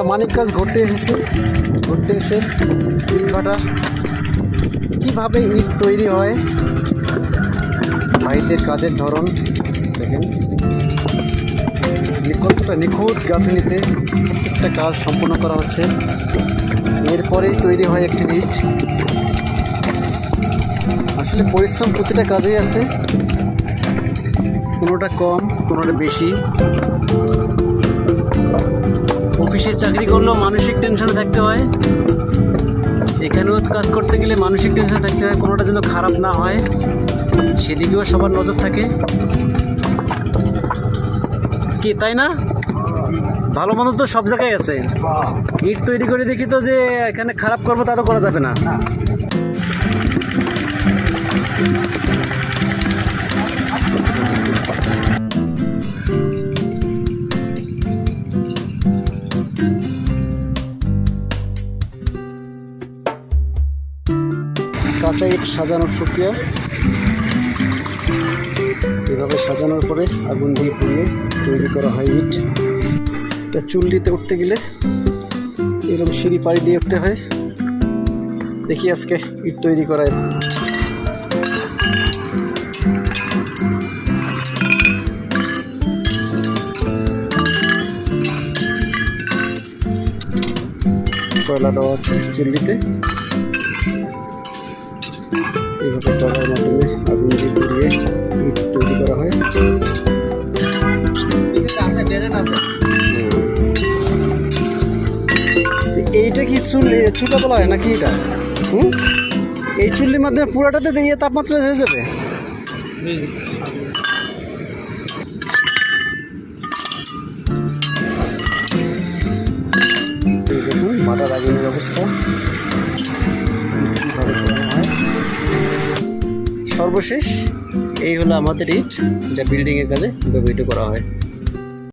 আমরা মানিক কাজ ঘুরতে এসেছি। ঘুরতে এসে ইট ভাটা কীভাবে ইট তৈরি হয়, ভাইদের কাজের ধরন দেখেন। কতটা নিখুঁত গাঁথনিতে প্রত্যেকটা কাজ সম্পন্ন করা হচ্ছে। এরপরেই তৈরি হয় একটি ইট। আসলে পরিশ্রম প্রতিটা কাজেই আছে। কোনোটা কম, কোনোটা বেশি। অফিসে চাকরি করলেও মানসিক টেনশনে থাকতে হয়। এখানেও কাজ করতে গেলে মানসিক টেনশনে থাকতে হয়, কোনোটা যেন খারাপ না হয়। সেদিকেও সবার নজর থাকে। কি, তাই না? ভালো মন্দ তো সব জায়গায় আছে। ইট তৈরি করে দেখি তো যে এখানে খারাপ করব তা তো করা যাবে না। কাঁচা ইট সাজানোর প্রক্রিয়া এভাবে সাজানোর পরে আগুন দিয়ে পুড়িয়ে তৈরি করা হয় ইট। এটা চুল্লিতে উঠতে গেলে এরকম সিঁড়ি পাড়ি দিয়ে উঠতে হয়। দেখি আজকে ইট তৈরি করায়। কয়লা দেওয়া আছে চুল্লিতে। এইভাবে তলার মাধ্যমে আগুন দিয়ে পুড়িয়ে ইট তৈরি করা হয়। এইটা কি চুল চুলা বলা হয় নাকি এটা? হুম? এই চুল্লির মাধ্যমে পুরাটাতে দিয়ে তাপমাত্রা হয়ে যাবে? দেখুন মাটার আগুনের অবস্থা। সর্বশেষ এই হলো আমাদের ইট যা বিল্ডিংয়ের কাজে ব্যবহৃত করা হয়।